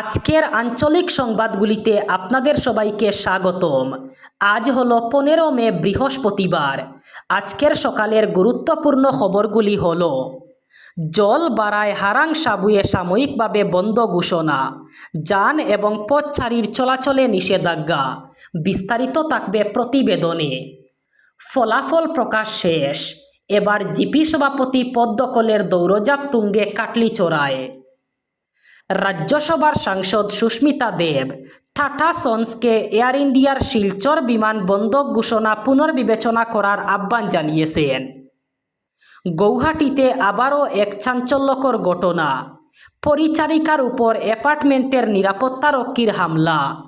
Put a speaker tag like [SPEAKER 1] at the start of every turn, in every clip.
[SPEAKER 1] আজকের আঞ্চলিক সংবাদগুলিতে আপনাদের সবাইকে স্বাগতম। আজ হল পনেরো মে বৃহস্পতিবার। আজকের সকালের গুরুত্বপূর্ণ খবরগুলি হল, জল বাড়ায় হারাং সাবুয়ে সাময়িকভাবে বন্ধ ঘোষণা, যান এবং পথচারীর চলাচলে নিষেধাজ্ঞা, বিস্তারিত থাকবে প্রতিবেদনে। ফলাফল প্রকাশ শেষ। এবার জিপি সভাপতি পদ্মকলের দখলের তুঙ্গে কাটলি কাটলিচড়ায় রাজ্যসভার সাংসদ সুস্মিতা দেব। টাটা সন্সকে এয়ার ইন্ডিয়ার শিলচর বিমান বন্ধক ঘোষণা পুনর্বিবেচনা করার আহ্বান জানিয়েছেন। গৌহাটিতে আবারও এক চাঞ্চল্যকর ঘটনা। পরিচারিকার উপর অ্যাপার্টমেন্টের নিরাপত্তারক্ষীর হামলা।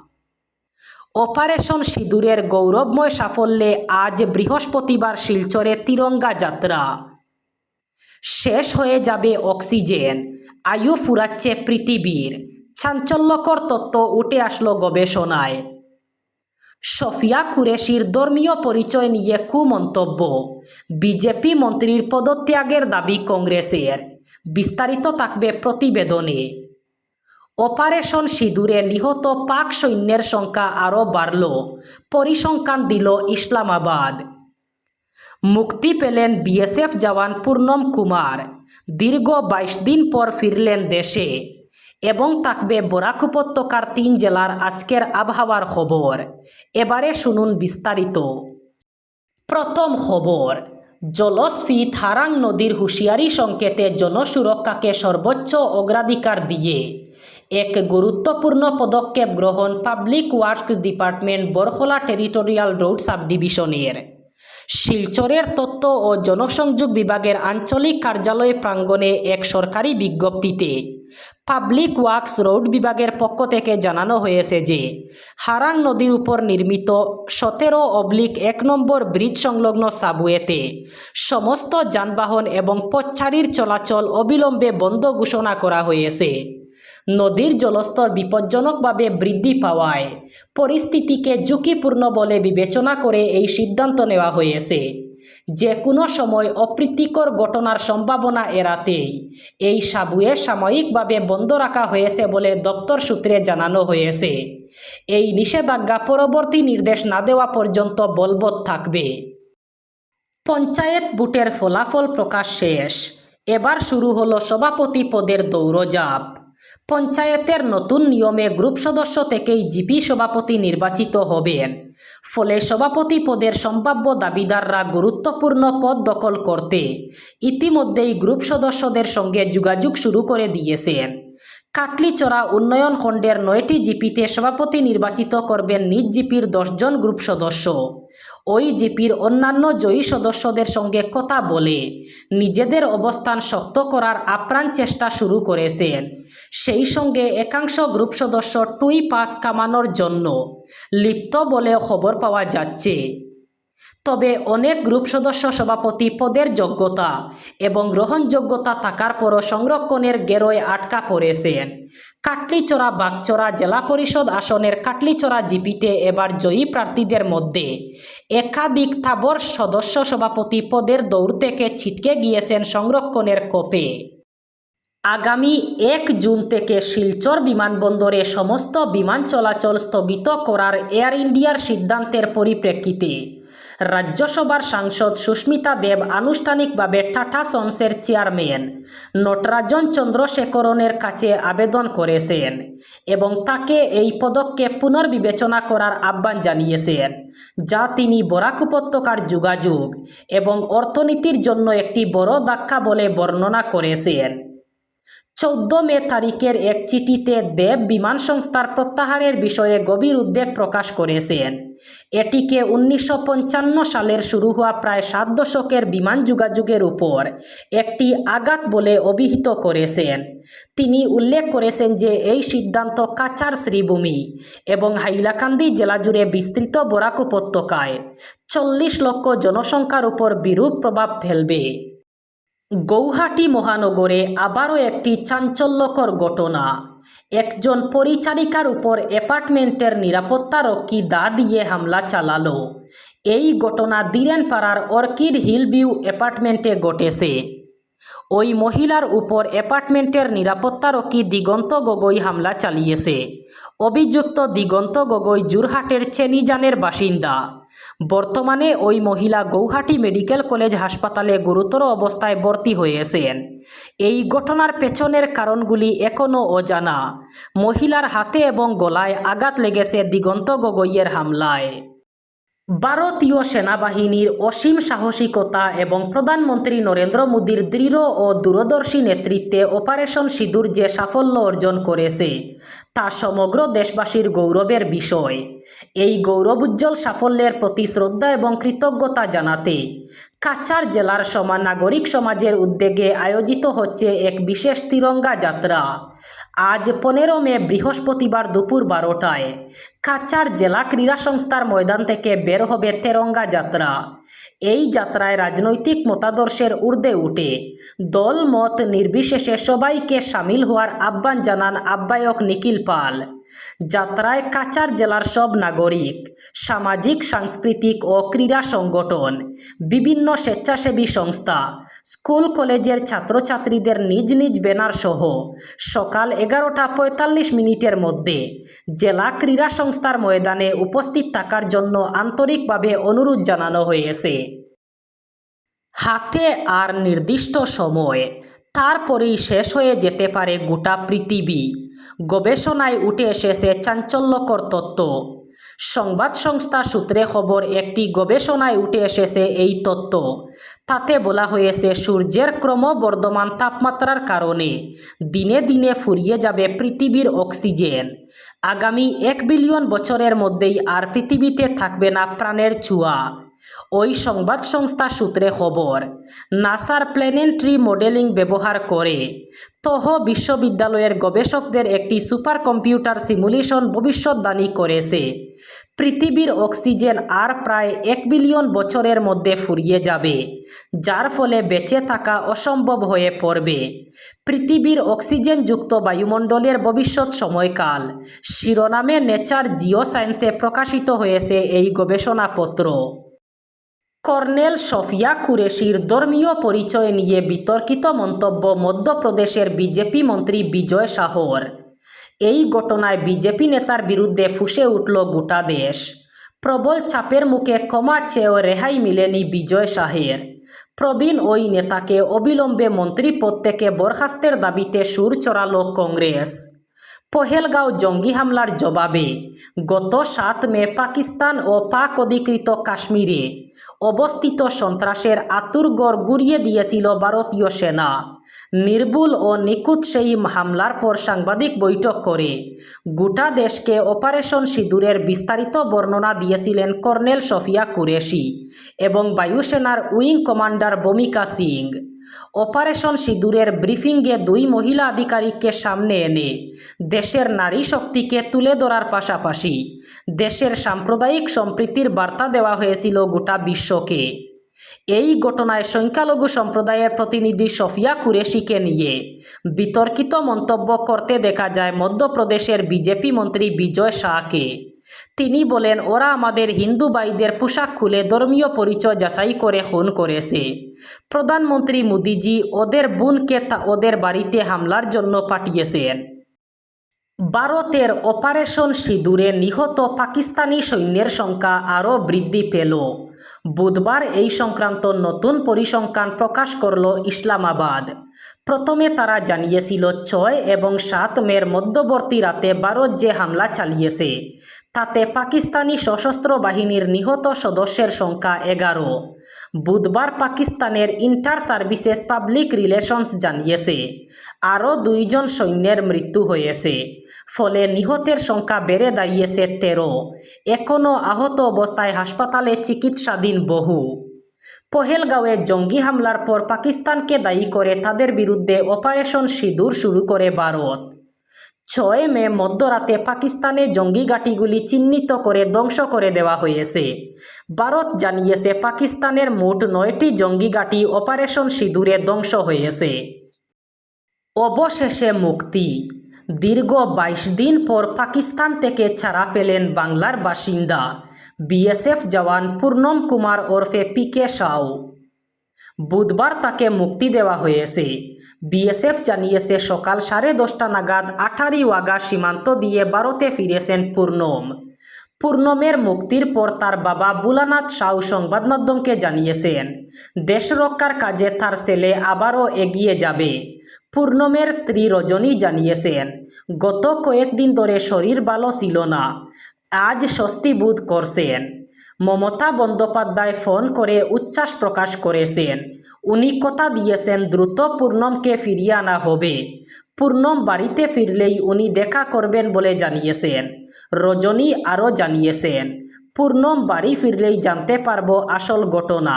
[SPEAKER 1] অপারেশন সিঁদুরের গৌরবময় সাফল্যে আজ বৃহস্পতিবার শিলচরে তিরঙ্গা যাত্রা। শেষ হয়ে যাবে অক্সিজেন। আয়ু ফুরাচ্ছে পৃথিবীর। চাঞ্চল্যকর তত্ত্ব উঠে আসলো গবেষণায়। সফিয়া কুরেশির ধর্মীয় পরিচয় নিয়ে কুমন্তব্য। বিজেপি মন্ত্রীর পদত্যাগের দাবি কংগ্রেসের। বিস্তারিত থাকবে প্রতিবেদনে। অপারেশন সিঁদুরে নিহত পাক সৈন্যের সংখ্যা আরও বাড়ল। পরিসংখ্যান দিল ইসলামাবাদ। মুক্তি পেলেন বিএসএফ জওয়ান পূর্ণম কুমার। দীর্ঘ বাইশ দিন পর ফিরলেন দেশে এবং থাকবে বরাক উপত্যকার তিন জেলার আজকের আবহাওয়ার খবর। এবারে শুনুন বিস্তারিত। প্রথম খবর জলস্ফীত হারাং নদীর হুঁশিয়ারি সংকেতে জনসুরক্ষাকে সর্বোচ্চ অগ্রাধিকার দিয়ে। এক গুরুত্বপূর্ণ পদক্ষেপ গ্রহণ public works department Barkhola territorial road sub ডিভিশনের শিলচরের তথ্য ও জনসংযোগ বিভাগের আঞ্চলিক কার্যালয় প্রাঙ্গণে এক সরকারি বিজ্ঞপ্তিতে পাবলিক ওয়ার্কস রোড বিভাগের পক্ষ থেকে জানানো হয়েছে যে হারাং নদীর উপর নির্মিত সতেরো অবলিক এক নম্বর ব্রিজ সংলগ্ন সাবওয়েতে সমস্ত যানবাহন এবং পথচারীর চলাচল অবিলম্বে বন্ধ ঘোষণা করা হয়েছে। নদীর জলস্তর বিপজ্জনকভাবে বৃদ্ধি পাওয়ায় পরিস্থিতিকে ঝুঁকিপূর্ণ বলে বিবেচনা করে এই সিদ্ধান্ত নেওয়া হয়েছে। যে কোনো সময় অপ্রীতিকর ঘটনার সম্ভাবনা এড়াতেই এই সাবুয়ে সাময়িকভাবে বন্ধ রাখা হয়েছে বলে দপ্তর সূত্রে জানানো হয়েছে। এই নিষেধাজ্ঞা পরবর্তী নির্দেশ না দেওয়া পর্যন্ত বলবৎ থাকবে। পঞ্চায়েত বুটের ফলাফল প্রকাশ শেষ। এবার শুরু হলো সভাপতি পদের দৌড়জাপ পঞ্চায়েতের নতুন নিয়মে গ্রুপ সদস্য থেকেই জিপি সভাপতি নির্বাচিত হবেন। ফলে সভাপতি পদের সম্ভাব্য দাবিদাররা গুরুত্বপূর্ণ পদ দখল করতে ইতিমধ্যেই গ্রুপ সদস্যদের সঙ্গে যোগাযোগ শুরু করে দিয়েছেন। কাটলিচড়া উন্নয়ন খণ্ডের নয়টি জিপিতে সভাপতি নির্বাচিত করবেন নিজ জিপির দশজন গ্রুপ সদস্য। ওই জিপির অন্যান্য জয়ী সদস্যদের সঙ্গে কথা বলে নিজেদের অবস্থান শক্ত করার আপ্রাণ চেষ্টা শুরু করেছেন। সেই সঙ্গে একাংশ গ্রুপ সদস্য টুই পাস কামানোর জন্য লিপ্ত বলে খবর পাওয়া যাচ্ছে। তবে অনেক গ্রুপ সদস্য সভাপতি পদের যোগ্যতা এবং গ্রহণযোগ্যতা থাকার পরও সংরক্ষণের গেরোয় আটকা পড়েছেন। কাটলিচড়া বাগচড়া জেলা পরিষদ আসনের কাটলিচড়া জিপিতে এবার জয়ী প্রার্থীদের মধ্যে একাধিক থাবর সদস্য সভাপতি পদের দৌড় থেকে ছিটকে গিয়েছেন সংরক্ষণের কোপে। আগামী এক জুন থেকে শিলচর বিমানবন্দরে সমস্ত বিমান চলাচল স্থগিত করার এয়ার ইন্ডিয়ার সিদ্ধান্তের পরিপ্রেক্ষিতে রাজ্যসভার সাংসদ সুস্মিতা দেব আনুষ্ঠানিকভাবে টাটা সন্সের চেয়ারম্যান নটরাজন চন্দ্রশেখরনের কাছে আবেদন করেছেন এবং তাকে এই পদক্ষেপ পুনর্বিবেচনা করার আহ্বান জানিয়েছেন, যা তিনি বরাক উপত্যকার যোগাযোগ এবং অর্থনীতির জন্য একটি বড় ধাক্কা বলে বর্ণনা করেছেন। চৌদ্দ মে তারিখের এক চিঠিতে দেব বিমান সংস্থার প্রত্যাহারের বিষয়ে গভীর উদ্বেগ প্রকাশ করেছেন। এটিকে উনিশশো পঞ্চান্ন সালের শুরু হওয়া প্রায় সাত দশকের বিমান যোগাযোগের উপর একটি আঘাত বলে অভিহিত করেছেন। তিনি উল্লেখ করেছেন যে এই সিদ্ধান্ত কাছার শ্রীভূমি এবং হাইলাকান্দি জেলা জুড়ে বিস্তৃত বরাক উপত্যকায় চল্লিশ লক্ষ জনসংখ্যার উপর বিরূপ প্রভাব ফেলবে। গৌহাটি মহানগরে আবারও একটি চাঞ্চল্যকর ঘটনা। একজন পরিচারিকার উপর অ্যাপার্টমেন্টের নিরাপত্তারক্ষী দা দিয়ে হামলা চালালো। এই ঘটনা দিরেনপাড়ার অর্কিড হিলভিউ অ্যাপার্টমেন্টে ঘটেছে। ওই মহিলার উপর অ্যাপার্টমেন্টের নিরাপত্তারক্ষী দিগন্ত গগৈ হামলা চালিয়েছে। অভিযুক্ত দিগন্ত গগৈ জুরহাটের চেনিজানের বাসিন্দা। বর্তমানে ওই মহিলা গৌহাটি মেডিকেল কলেজ হাসপাতালে গুরুতর অবস্থায় ভর্তি হয়েছেন। এই ঘটনার পেছনের কারণগুলি এখনও অজানা। মহিলার হাতে এবং গলায় আঘাত লেগেছে দিগন্ত গগৈয়ের হামলায়। ভারতীয় সেনাবাহিনীর অসীম সাহসিকতা এবং প্রধানমন্ত্রী নরেন্দ্র মোদীর দৃঢ় ও দূরদর্শী নেতৃত্বে অপারেশন সিঁদুর যে সাফল্য অর্জন করেছে, তা সমগ্র দেশবাসীর গৌরবের বিষয়। এই গৌরবোজ্জ্বল সাফল্যের প্রতি শ্রদ্ধা এবং কৃতজ্ঞতা জানাতে কাছাড় জেলার সমান নাগরিক সমাজের উদ্যোগে আয়োজিত হচ্ছে এক বিশেষ তিরঙ্গা যাত্রা। আজ পনেরো মে বৃহস্পতিবার দুপুর বারোটায় কাচার জেলা ক্রীড়া সংস্থার ময়দান থেকে বের হবে তেরঙ্গা যাত্রা। এই যাত্রায় রাজনৈতিক মতাদর্শের ঊর্ধ্বে উঠে দল মত নির্বিশেষে সবাইকে সামিল হওয়ার আহ্বান জানান আব্বায়ক নিখিল পাল। যাত্রায় কাচার জেলার সব নাগরিক, সামাজিক, সাংস্কৃতিক ও ক্রীড়া সংগঠন, বিভিন্ন স্বেচ্ছাসেবী সংস্থা, স্কুল, কলেজের ছাত্রছাত্রীদের নিজ নিজ ব্যানার সহ সকাল এগারোটা পঁয়তাল্লিশ মিনিটের মধ্যে জেলা ক্রীড়া সংস্থার ময়দানে উপস্থিত থাকার জন্য আন্তরিকভাবে অনুরোধ জানানো হয়েছে। হাতে আর নির্দিষ্ট সময়, তারপরেই শেষ হয়ে যেতে পারে গোটা পৃথিবী। গবেষণায় উঠে এসেছে চাঞ্চল্যকর তত্ত্ব। সংবাদ সংস্থা সূত্রে খবর, একটি গবেষণায় উঠে এসেছে এই তত্ত্ব। তাতে বলা হয়েছে, সূর্যের ক্রমবর্ধমান তাপমাত্রার কারণে দিনে দিনে ফুরিয়ে যাবে পৃথিবীর অক্সিজেন। আগামী এক বিলিয়ন বছরের মধ্যেই আর পৃথিবীতে থাকবে না প্রাণের ছোঁয়া ওই সংবাদ সংস্থা সূত্রে খবর, নাসার প্ল্যানেন্ট্রি মডেলিং ব্যবহার করে তহ বিশ্ববিদ্যালয়ের গবেষকদের একটি সুপার কম্পিউটার সিমুলেশন ভবিষ্যৎবাণী করেছে। পৃথিবীর অক্সিজেন আর প্রায় এক বিলিয়ন বছরের মধ্যে ফুরিয়ে যাবে, যার ফলে বেঁচে থাকা অসম্ভব হয়ে পড়বে। পৃথিবীর অক্সিজেনযুক্ত বায়ুমণ্ডলের ভবিষ্যৎ সময়কাল, শিরোনামে নেচার জিও সায়েন্সে প্রকাশিত হয়েছে এই গবেষণাপত্র। কর্নেল সফিয়া কুরেশির ধর্মীয় পরিচয় নিয়ে বিতর্কিত মন্তব্য মধ্যপ্রদেশের বিজেপি মন্ত্রী বিজয় শাহর এই ঘটনায় বিজেপি নেতার বিরুদ্ধে ফুসে উঠল গোটা দেশ। প্রবল চাপের মুখে ক্ষমা চেয়েও রেহাই মিলেনি বিজয় শাহের প্রবীণ ওই নেতাকে অবিলম্বে মন্ত্রী পদ থেকে বরখাস্তের দাবিতে সুর চড়াল কংগ্রেস। পহেলগাঁও জঙ্গি হামলার জবাবে গত সাত মে পাকিস্তান ও পাক অধিকৃত কাশ্মীরে অবস্থিত সন্ত্রাসের আতুরগড় গুড়িয়ে দিয়েছিল ভারতীয় সেনা। নির্ভুল ও নিখুঁত সেই হামলার পর সাংবাদিক বৈঠক করে গোটা দেশকে অপারেশন সিঁদুরের বিস্তারিত বর্ণনা দিয়েছিলেন কর্নেল সফিয়া কুরেশি এবং বায়ুসেনার wing commander Vyomika Singh. Operation সিঁদুরের ব্রিফিংয়ে দুই মহিলা আধিকারিককে সামনে এনে দেশের নারী শক্তিকে তুলে ধরার পাশাপাশি দেশের সাম্প্রদায়িক সম্প্রীতির বার্তা দেওয়া হয়েছিল গোটা বিশ্বকে। এই ঘটনায় সংখ্যালঘু সম্প্রদায়ের প্রতিনিধি সফিয়া কুরেশিকে নিয়ে বিতর্কিত মন্তব্য করতে দেখা যায় মধ্যপ্রদেশের বিজেপি মন্ত্রী বিজয় শাহকে। তিনি বলেন, ওরা আমাদের হিন্দু ভাইদের পোশাক খুলে ধর্মীয় পরিচয় যাচাই করে খুন করেছে। প্রধানমন্ত্রী মোদিজি ওদের বোনকে তা ওদের বাড়িতে হামলার জন্য পাঠিয়েছেন। ভারতের অপারেশন সিঁদুরে নিহত পাকিস্তানি সৈন্যের সংখ্যা আরও বৃদ্ধি পেল। বুধবার এই সংক্রান্ত নতুন পরিসংখ্যান প্রকাশ করল ইসলামাবাদ। প্রথমে তারা জানিয়েছিল ছয় এবং সাত মের মধ্যবর্তী রাতে ভারত যে হামলা চালিয়েছে, তাতে পাকিস্তানি সশস্ত্র বাহিনীর নিহত সদস্যের সংখ্যা এগারো। বুধবার পাকিস্তানের ইন্টার সার্ভিসেস পাবলিক রিলেশনস জানিয়েছে, আরও দুইজন সৈন্যের মৃত্যু হয়েছে, ফলে নিহতের সংখ্যা বেড়ে দাঁড়িয়েছে তেরো। এখনও আহত অবস্থায় হাসপাতালে চিকিৎসাধীন বহু। পহেলগাঁওয়ে জঙ্গি হামলার পর পাকিস্তানকে দায়ী করে তাদের বিরুদ্ধে অপারেশন সিঁদুর শুরু করে ভারত। ছয় মে মধ্যরাতে পাকিস্তানে জঙ্গি ঘাঁটিগুলি চিহ্নিত করে ধ্বংস করে দেওয়া হয়েছে। ভারত জানিয়েছে পাকিস্তানের মোট নয়টি জঙ্গি ঘাঁটি অপারেশন সিঁদুরে ধ্বংস হয়েছে। অবশেষে মুক্তি। দীর্ঘ বাইশ দিন পর পাকিস্তান থেকে ছাড়া পেলেন বাংলার বাসিন্দা। বিএসএফ জওয়ান পূর্ণম কুমার ওরফে পি কে সাউ। বুধবার তাকে মুক্তি দেওয়া হয়েছে। বিএসএফ জানিয়েছে, সকাল সাড়ে দশটা নাগাদ আঠারি ওয়াগা সীমান্ত দিয়ে ভারতে ফিরেছেন পূর্ণম। পূর্ণমের মুক্তির পর তার বাবা বুলানাথ সাউ সংবাদ মাধ্যমকে জানিয়েছেন, দেশ রক্ষার কাজে তার ছেলে আবারও এগিয়ে যাবে। পূর্ণমের স্ত্রী রজনী জানিয়েছেন, গত কয়েকদিন ধরে শরীর ভালো ছিল না, আজ স্বস্তি বোধ করছেন। মমতা বন্দ্যোপাধ্যায় ফোন করে উচ্ছ্বাস প্রকাশ করেছেন উনি কথা দিয়েছেন দ্রুত পূর্ণমকে ফিরিয়ে আনা হবে। পূর্ণম বাড়িতে ফিরলেই উনি দেখা করবেন বলে জানিয়েছেন। রজনী আরও জানিয়েছেন, পূর্ণম বাড়ি ফিরলেই জানতে পারব আসল ঘটনা।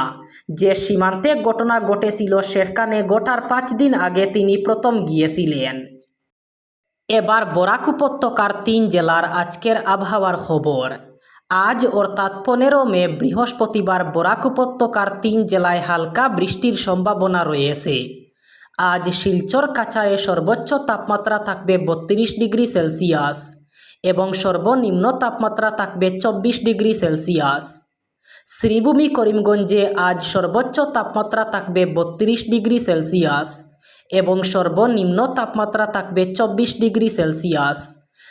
[SPEAKER 1] যে সীমান্তে ঘটনা ঘটেছিল সেখানে গোটার পাঁচ দিন আগে তিনি প্রথম গিয়েছিলেন। এবার বরাক উপত্যকার তিন জেলার আজকের আবহাওয়ার খবর। আজ অর্থাৎ পনেরো মে, বৃহস্পতিবার বরাক উপত্যকার তিন জেলায় হালকা বৃষ্টির সম্ভাবনা রয়েছে। আজ শিলচর কাছাড়ে সর্বোচ্চ তাপমাত্রা থাকবে বত্রিশ ডিগ্রি সেলসিয়াস এবং সর্বনিম্ন তাপমাত্রা থাকবে চব্বিশ ডিগ্রি সেলসিয়াস। শ্রীভূমি করিমগঞ্জে আজ সর্বোচ্চ তাপমাত্রা থাকবে বত্রিশ ডিগ্রি সেলসিয়াস এবং সর্বনিম্ন তাপমাত্রা থাকবে চব্বিশ ডিগ্রি সেলসিয়াস।